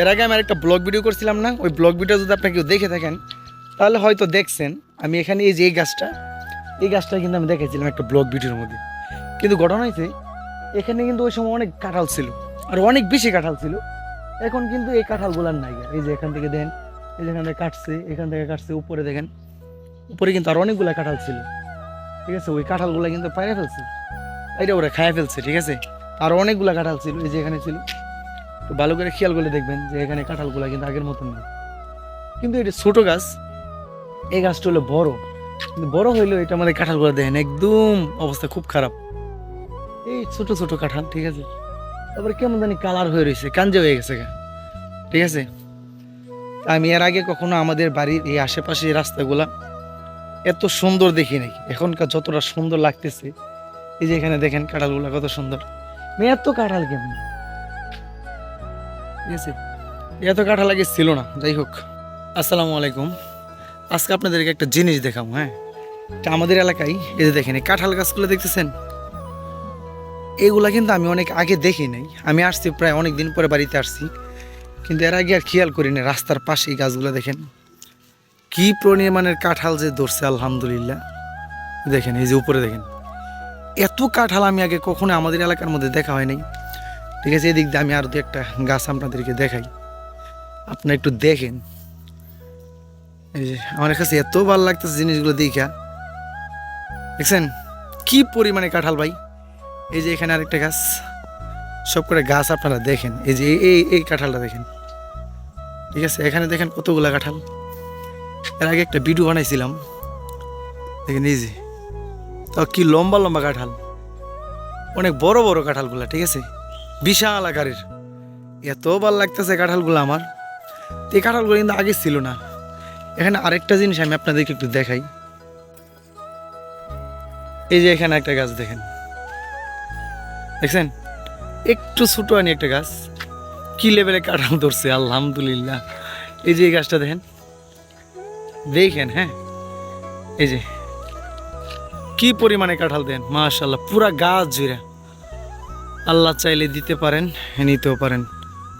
এর আগে আমি একটা ব্লগ ভিডিও করছিলাম না? ওই ব্লগ ভিডিও যদি আপনি কেউ দেখে থাকেন, তাহলে হয়তো দেখছেন আমি এখানে এই যে এই গাছটা এই গাছটা কিন্তু আমি দেখেছিলাম একটা ব্লগ ভিডিওর মধ্যে। কিন্তু ঘটনা হয়েছে এখানে কিন্তু ওই সময় অনেক কাঁঠাল ছিল, আর অনেক বেশি কাঁঠাল ছিল। এখন কিন্তু এই কাঁঠালগুলার নাই এই যে এখান থেকে দেন এই যে এখান থেকে কাটছে, এখান থেকে কাটছে, উপরে দেখেন, উপরে কিন্তু আর অনেকগুলা কাঁঠাল ছিল। ঠিক আছে? ওই কাঁঠালগুলা কিন্তু পাইরে ফেলছে। এটা ওরা খাইয়ে ফেলছে, ঠিক আছে? আর অনেকগুলা কাঁঠাল ছিল, এই যে এখানে ছিল। তো ভালো করে খেয়াল করলে দেখবেন যে এখানে কাঁঠালগুলা কিন্তু আগের মতন নেই কিন্তু এটা ছোট গাছ, এই গাছটা হলো বড়। কিন্তু বড় হইলেও এটা আমাদের কাঁঠালগুলো দেখেন একদম অবস্থা খুব খারাপ। এই ছোট ছোট কাঁঠাল, ঠিক আছে? তারপরে কেমন জানি কালার হয়ে রয়েছে কাঞ্জে হয়ে গেছে ঠিক আছে? আমি এর আগে কখনো আমাদের বাড়ির এই আশেপাশে রাস্তাগুলা এত সুন্দর দেখি নাই। এখনকার যতটা সুন্দর লাগতেছে, এই যে এখানে দেখেন কাঁঠালগুলা কত সুন্দর। মেয়ে এত কাঁঠাল কেমন? এত কাঁঠাল আগে ছিল না, যাই হোক। আসসালামু আলাইকুম। আজকে আপনাদেরকে একটা জিনিস দেখাবো হ্যাঁ? এটা আমাদের এলাকায়, এই যে কাঁঠাল গাছগুলো দেখতেছেন? এগুলা কিন্তু আমি অনেক আগে দেখি নাই। আমি আসছি প্রায় অনেক দিন পরে বাড়িতে আসছি। কিন্তু এর আগে আর খেয়াল করিনি রাস্তার পাশে এই গাছগুলো, দেখেন। কি পরিমাণের কাঁঠাল যে ধরছে, আলহামদুলিল্লাহ। দেখেন, এই যে উপরে দেখেন। এত কাঁঠাল আমি আগে কখনো আমাদের এলাকার মধ্যে দেখা হয় নাই। ঠিক আছে, এদিক দিয়ে আমি আরও দু একটা গাছ আপনাদেরকে দেখাই। আপনারা একটু দেখেন। এই যে, আমার কাছে এত ভালো লাগতেছে জিনিসগুলো দেখা। দেখছেন? কি পরিমাণে কাঁঠাল ভাই? এই যে এখানে আরেকটা গাছ। সব করে গাছ আপনারা দেখেন। এই যে, এই- এই কাঁঠালটা দেখেন। ঠিক আছে, এখানে দেখেন কতগুলা কাঁঠাল। এর আগে একটা ভিডিও বানাইছিলাম। দেখেন এই যে তো কি লম্বা লম্বা কাঁঠাল। অনেক বড় বড় কাঁঠালগুলা, ঠিক আছে? বিশাল আকারের। এত ভালো লাগতেছে কাঁঠালগুলো আমার। এই কাঁঠালগুলো কিন্তু আগে ছিল না। এখানে আরেকটা জিনিস আমি আপনাদেরকে একটু দেখাই। এই যে এখানে একটা গাছ দেখেন। দেখছেন? একটু ছোটো আনি একটা গাছ। কি লেভেলে কাঁঠাল ধরছে, আলহামদুলিল্লাহ। এই যে এই গাছটা দেখেন। দেখেন হ্যাঁ? এই যে। কি পরিমাণে কাঁঠাল দেন মাশাল্লাহ পুরা গাছ জুড়ে। আল্লাহ চাইলে দিতে পারেন নিতেও পারেন।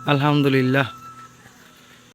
আলহামদুলিল্লাহ।